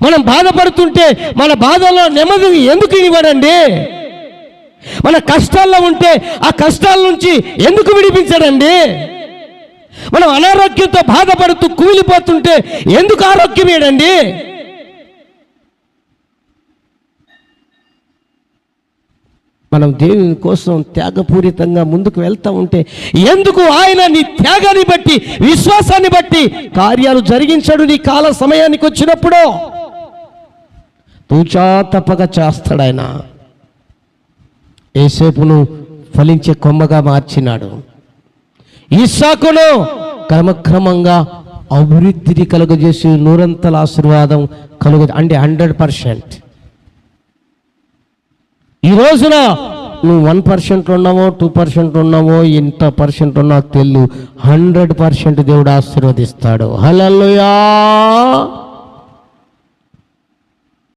మనం బాధపడుతుంటే మన బాధలో నెమ్మది ఎందుకు ఇవ్వడండి? మన కష్టాల్లో ఉంటే ఆ కష్టాల నుంచి ఎందుకు విడిపించడండి? మనం అనారోగ్యంతో బాధపడుతూ కూలిపోతుంటే ఎందుకు ఆరోగ్యం ఏడండి మనం దేవుని కోసం త్యాగపూరితంగా ముందుకు వెళ్తూ ఉంటే ఎందుకు ఆయన నీ త్యాగాన్ని బట్టి విశ్వాసాన్ని బట్టి కార్యాలు జరిగించడు నీ కాల సమయానికి వచ్చినప్పుడు? తూచా తప్పక చేస్తాడు ఆయన ఏసేపును ఫలించే కొమ్మగా మార్చినాడు. ఇస్సాకును క్రమక్రమంగా అభివృద్ధిని కలుగజేసి నూరంతల ఆశీర్వాదం కలుగు అంటే హండ్రెడ్ పర్సెంట్. ఈ రోజున నువ్వు వన్ పర్సెంట్ ఉన్నావో టూ పర్సెంట్ ఉన్నావో ఎంత పర్సెంట్ ఉన్నావో తెలు హండ్రెడ్ పర్సెంట్ దేవుడు ఆశీర్వదిస్తాడు. హలలుయా